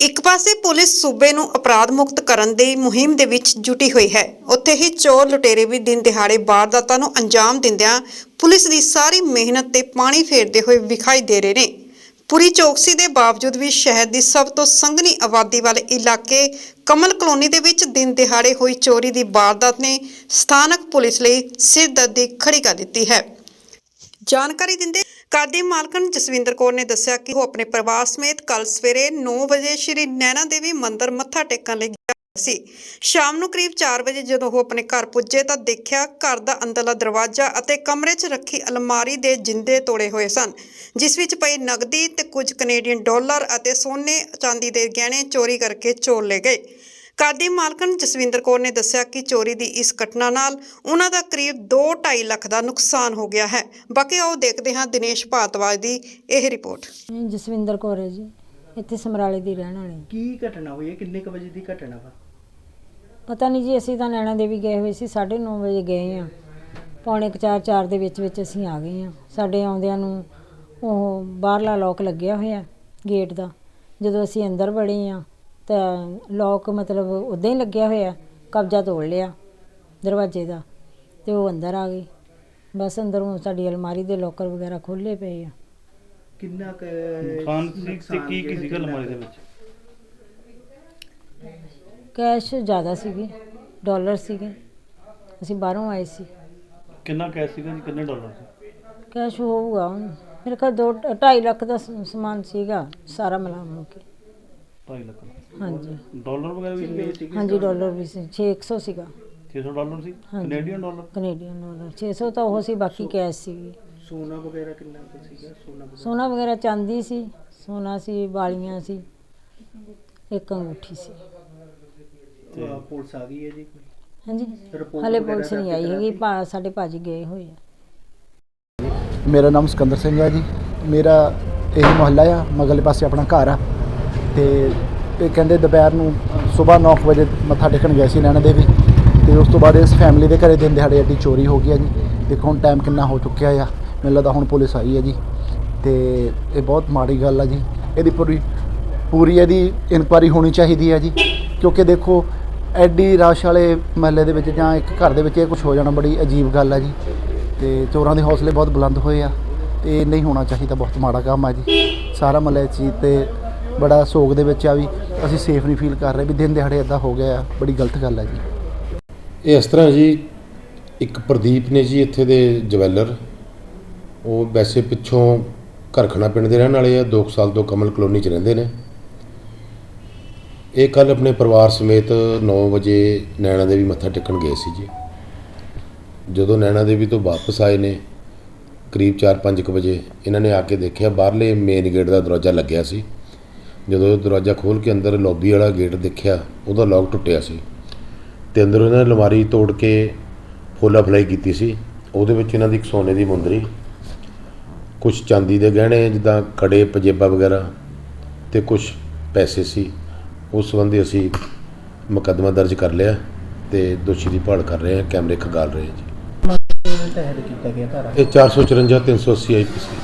ਇੱਕ ਪਾਸੇ ਪੁਲਿਸ ਸੂਬੇ ਨੂੰ ਅਪਰਾਧ ਮੁਕਤ ਕਰਨ ਦੀ ਮੁਹਿੰਮ ਦੇ ਵਿੱਚ ਜੁਟੀ ਹੋਈ ਹੈ। ਉੱਥੇ ਹੀ ਚੋਰ ਲੁਟੇਰੇ ਵੀ ਦਿਨ ਦਿਹਾੜੇ ਵਾਰਦਾਤਾਂ ਨੂੰ ਅੰਜਾਮ ਦਿੰਦਿਆਂ ਪੁਲਿਸ ਦੀ ਸਾਰੀ ਮਿਹਨਤ ਤੇ ਪਾਣੀ ਫੇਰਦੇ ਹੋਏ ਵਿਖਾਈ ਦੇ ਰਹੇ ਨੇ। ਪੂਰੀ ਚੌਕਸੀ ਦੇ ਬਾਵਜੂਦ ਵੀ ਸ਼ਹਿਰ ਦੀ ਸਭ ਤੋਂ ਸੰਘਣੀ ਆਬਾਦੀ ਵਾਲੇ ਇਲਾਕੇ ਕਮਲ ਕਲੋਨੀ ਦੇ ਵਿੱਚ ਦਿਨ ਦਿਹਾੜੇ ਹੋਈ ਚੋਰੀ ਦੀ ਵਾਰਦਾਤ ਨੇ ਸਥਾਨਕ ਪੁਲਿਸ ਲਈ ਸਿਰਦਰਦੀ ਖੜੀ ਕਰ ਦਿੱਤੀ ਹੈ। ਜਾਣਕਾਰੀ ਦਿੰਦੇ ਘਰ ਦੀ ਜਸਵਿੰਦਰ ਕੌਰ ਨੇ ਦੱਸਿਆ ਕਿ ਉਹ ਆਪਣੇ ਪਰਿਵਾਰ ਸਮੇਤ ਕੱਲ ਸਵੇਰੇ 9 ਵਜੇ ਸ਼੍ਰੀ ਨੈਣਾ ਦੇਵੀ ਮੰਦਿਰ ਮੱਥਾ ਟੇਕਣ ਲਈ ਗਿਆ ਸੀ। ਸ਼ਾਮ ਨੂੰ ਕਰੀਬ 4 ਵਜੇ ਜਦੋਂ ਉਹ ਆਪਣੇ ਘਰ ਪੁੱਜੇ ਤਾਂ ਦੇਖਿਆ ਘਰ ਦਾ ਅੰਦਰਲਾ ਦਰਵਾਜ਼ਾ ਅਤੇ ਕਮਰੇ 'ਚ ਰੱਖੀ ਅਲਮਾਰੀ ਦੇ ਜਿੰਦੇ ਤੋੜੇ ਹੋਏ ਸਨ, ਜਿਸ ਵਿੱਚ ਪਈ ਨਗਦੀ ਤੇ ਕੁਝ ਕੈਨੇਡੀਅਨ ਡਾਲਰ ਅਤੇ ਸੋਨੇ ਚਾਂਦੀ ਦੇ ਗਹਿਣੇ ਚੋਰੀ ਕਰਕੇ ਚੋਰ ਲੈ ਗਏ। ਘਰ ਦੀ ਮਾਲਕਣ ਜਸਵਿੰਦਰ ਕੌਰ ਨੇ ਦੱਸਿਆ ਕਿ ਚੋਰੀ ਦੀ ਇਸ ਘਟਨਾ ਨਾਲ ਉਹਨਾਂ ਦਾ ਕਰੀਬ 2.5 ਲੱਖ ਦਾ ਨੁਕਸਾਨ ਹੋ ਗਿਆ ਹੈ। ਬਾਕੀ ਆਓ ਦੇਖਦੇ ਹਾਂ ਦਿਨੇਸ਼ ਭਾਰਤਵਾਜ ਦੀ ਇਹ ਰਿਪੋਰਟ। ਮੈਂ ਜਸਵਿੰਦਰ ਕੌਰ ਹੈ ਜੀ ਇੱਥੇ ਸਮਰਾਲੇ ਦੀ ਰਹਿਣ ਵਾਲੀ ਕੀ ਘਟਨਾ ਹੋਈ ਹੈ? ਕਿੰਨੇ ਕੁ ਵਜੇ ਦੀ ਘਟਨਾ ਵਾ? ਪਤਾ ਨਹੀਂ ਜੀ ਅਸੀਂ ਤਾਂ ਨੈਣਾ ਦੇਵੀ ਗਏ ਹੋਏ ਸੀ 9:30 ਵਜੇ ਗਏ ਆ ਪੌਣੇ 4 4 ਦੇ ਵਿੱਚ ਵਿੱਚ ਅਸੀਂ ਆ ਗਏ ਆ ਸਾਡੇ ਆਉਂਦਿਆਂ ਨੂੰ ਉਹ ਬਾਹਰਲਾ ਲੋਕ ਲੱਗਿਆ ਹੋਇਆ ਗੇਟ ਦਾ। ਜਦੋਂ ਅਸੀਂ ਅੰਦਰ ਵੜੇ ਆ ਤਾਂ ਲੋਕ ਮਤਲਬ ਉਦਾਂ ਹੀ ਲੱਗਿਆ ਹੋਇਆ ਕਬਜ਼ਾ ਤੋੜ ਲਿਆ ਦਰਵਾਜ਼ੇ ਦਾ ਤੇ ਉਹ ਅੰਦਰ ਆ ਗਈ। ਬਸ ਅੰਦਰੋਂ ਸਾਡੀ ਅਲਮਾਰੀ ਦੇ ਲੋਕਰ ਵਗੈਰਾ ਖੋਲੇ ਪਏ ਆ। ਕਿੰਨਾ ਕੁ ਸੀ ਤੇ ਨੁਕਸਾਨ ਕੀ ਕੀ ਸੀਗਾ ਅਲਮਾਰੀ ਦੇ? ਵਿੱਚ? ਕੈਸ਼ ਜ਼ਿਆਦਾ ਸੀਗੇ ਡਾਲਰ ਸੀਗੇ। ਅਸੀਂ ਬਾਹਰੋਂ ਆਏ ਸੀ। ਕਿੰਨਾ ਕੈਸ਼ ਸੀਗਾ ਜੀ ਕਿੰਨੇ ਡਾਲਰ ਸੀ? ਕੈਸ਼ ਹੋਊਗਾ ਹੁਣ। ਮੇਰੇ ਕੋਲ ਦੋ 2.5 ਲੱਖ ਦਾ ਸ- ਸਮਾਨ ਸੀਗਾ ਸਾਰਾ ਮਿਲਾ ਮਿਲਾ ਕੇ। 2.5 ਲੱਖ ਦਾ। ਹਾਂਜੀ। ਡਾਲਰ ਵਗੈਰਾ ਵੀ ਸੀਗੇ? ਹਾਂਜੀ ਡਾਲਰ ਵੀ ਸੀ। 600 ਸੀਗਾ। 600 ਡਾਲਰ ਸੀ? ਹਾਂਜੀ। Canadian dollar? Canadian dollar. 600 ਤਾਂ ਉਹ ਸੀ ਬਾਕੀ ਕੈਸ਼ ਸੀਗੀ ਸੋਨਾ ਵਗੈਰਾ ਕਿੰਨਾ ਕੁ ਸੀਗਾ? ਸੋਨਾ ਵਗੈਰਾ? ਸੋਨਾ ਵਗੈਰਾ ਚਾਂਦੀ ਸੀ। ਸੋਨਾ ਸੀ ਵਾਲੀਆਂ ਸੀ। ਇੱਕ ਅੰਗੂਠੀ ਸੀ। ਤੇ ਪੁਲਿਸ ਆ ਗਈ ਹੈ ਜੀ? ਕੋਈ ਹਾਂਜੀ। ਰਿਪੋਰਟ ਹਲੇ ਵਗੈਰਾ ਪੁਲਿਸ ਨਹੀਂ ਆਈ ਹੈਗੀ? ਭਾ- ਸਾਡੇ ਭਾਜੀ ਗਏ ਹੋਏ ਆ। ਮੇਰਾ ਨਾਮ ਸਿਕੰਦਰ ਸਿੰਘ ਹੈ ਜੀ। ਮੇਰਾ ਇਹ ਮੁਹੱਲਾ ਆ ਮਗਲੇ ਪਾਸੇ ਆਪਣਾ ਘਰ ਆ। ਤੇ ਇਹ ਕਹਿੰਦੇ ਦੁਪਹਿਰ ਨੂੰ ਸਵੇਰ 9 ਵਜੇ ਮੱਥਾ ਟੇਕਣ ਗਏ ਸੀ ਨੈਣਾ ਦੇਵੀ। ਤੇ ਉਸ ਤੋਂ ਬਾਅਦ ਇਸ ਫੈਮਿਲੀ ਦੇ ਘਰੇ ਦਿਨ ਦਿਹਾੜੇ ਐਡੀ ਚੋਰੀ ਹੋ ਗਈ ਆ ਜੀ। ਦੇਖੋ ਹੁਣ ਟਾਈਮ ਕਿੰਨਾ ਹੋ ਚੁੱਕਿਆ ਆ। ਮੈਨੂੰ ਲੱਗਦਾ ਹੁਣ ਪੁਲਿਸ ਆਈ ਹੈ ਜੀ। ਤੇ ਇਹ ਬਹੁਤ ਮਾੜੀ ਗੱਲ ਆ ਜੀ। ਇਹਦੀ ਪੂਰੀ ਪੂਰੀ ਇਹਦੀ ਇਨਕੁਆਰੀ ਹੋਣੀ ਚਾਹੀਦੀ ਹੈ ਜੀ। ਕਿਉਂਕਿ ਦੇਖੋ, ਐਡੀ ਰਸ਼ ਵਾਲੇ ਮਹੱਲੇ ਦੇ ਵਿੱਚ ਜਾਂ ਇੱਕ ਘਰ ਦੇ ਵਿੱਚ ਇਹ ਕੁਝ ਹੋ ਜਾਣਾ ਬੜੀ ਅਜੀਬ ਗੱਲ ਆ ਜੀ। ਤੇ ਚੋਰਾਂ ਦੇ ਹੌਸਲੇ ਬਹੁਤ ਬੁਲੰਦ ਹੋਏ ਆ। ਤੇ ਇਹ ਨਹੀਂ ਹੋਣਾ ਚਾਹੀਦਾ, ਬਹੁਤ ਮਾੜਾ ਕੰਮ ਆ ਜੀ। ਸਾਰਾ ਮਹੱਲਾ ਇਸ ਚੀਜ਼ ਤੇ ਬੜਾ ਸੋਗ ਦੇ ਵਿੱਚ ਆ ਵੀ ਅਸੀਂ ਸੇਫ ਨਹੀਂ ਫੀਲ ਕਰ ਰਹੇ ਵੀ ਦਿਨ ਦਿਹਾੜੇ ਇਦਾਂ ਹੋ ਗਿਆ ਆ, ਬੜੀ ਗਲਤ ਗੱਲ ਹੈ ਜੀ। ਇਹ ਇਸ ਤਰ੍ਹਾਂ ਜੀ, ਇੱਕ ਪ੍ਰਦੀਪ ਨੇ ਜੀ ਇੱਥੇ ਦੇ ਜਵੈਲਰ, ਉਹ ਵੈਸੇ ਪਿੱਛੋਂ ਘਰਖਣਾ ਪਿੰਡ ਦੇ ਰਹਿਣ ਵਾਲੇ ਆ 2 ਸਾਲ ਤੋਂ ਕਮਲ ਕਲੋਨੀ 'ਚ ਰਹਿੰਦੇ ਨੇ। ਇਹ ਕੱਲ ਆਪਣੇ ਪਰਿਵਾਰ ਸਮੇਤ 9 ਵਜੇ ਨੈਣਾ ਦੇਵੀ ਮੱਥਾ ਟੇਕਣ ਗਏ ਸੀ ਜੀ। ਜਦੋਂ ਨੈਣਾ ਦੇਵੀ ਤੋਂ ਵਾਪਸ ਆਏ ਨੇ, ਕਰੀਬ 4-5 ਵਜੇ, ਇਹਨਾਂ ਨੇ ਆ ਕੇ ਦੇਖਿਆ, ਬਾਹਰਲੇ ਮੇਨ ਗੇਟ ਦਾ ਦਰਵਾਜ਼ਾ ਲੱਗਿਆ ਸੀ। ਜਦੋਂ ਦਰਵਾਜ਼ਾ ਖੋਲ੍ਹ ਕੇ ਅੰਦਰ ਲੌਬੀ ਵਾਲਾ ਗੇਟ ਦੇਖਿਆ ਉਹਦਾ ਲੌਕ ਟੁੱਟਿਆ ਸੀ ਤੇ ਅੰਦਰ ਇਹਨਾਂ ਨੇ ਅਲਮਾਰੀ ਤੋੜ ਕੇ ਫੋਲਾ ਫਲਾਈ ਕੀਤੀ ਸੀ। ਉਹਦੇ ਵਿੱਚ ਇਹਨਾਂ ਦੀ ਇੱਕ ਸੋਨੇ ਦੀ ਮੁੰਦਰੀ ਕੁਝ ਚਾਂਦੀ ਦੇ ਗਹਿਣੇ ਜਿੱਦਾਂ ਕੜੇ ਪਜੇਬਾ ਵਗੈਰਾ ਤੇ ਕੁਝ ਪੈਸੇ ਸੀ। ਉਸ ਸੰਬੰਧੀ ਅਸੀਂ ਮੁਕੱਦਮਾ ਦਰਜ ਕਰ ਲਿਆ ਤੇ ਦੋਸ਼ੀ ਦੀ ਭਾਲ ਕਰ ਰਹੇ ਹਾਂ ਕੈਮਰੇ ਖੰਗਾਲ ਰਹੇ ਹਾਂ ਜੀ। ਇਹ 454 380 ਆਈਪੀਸੀ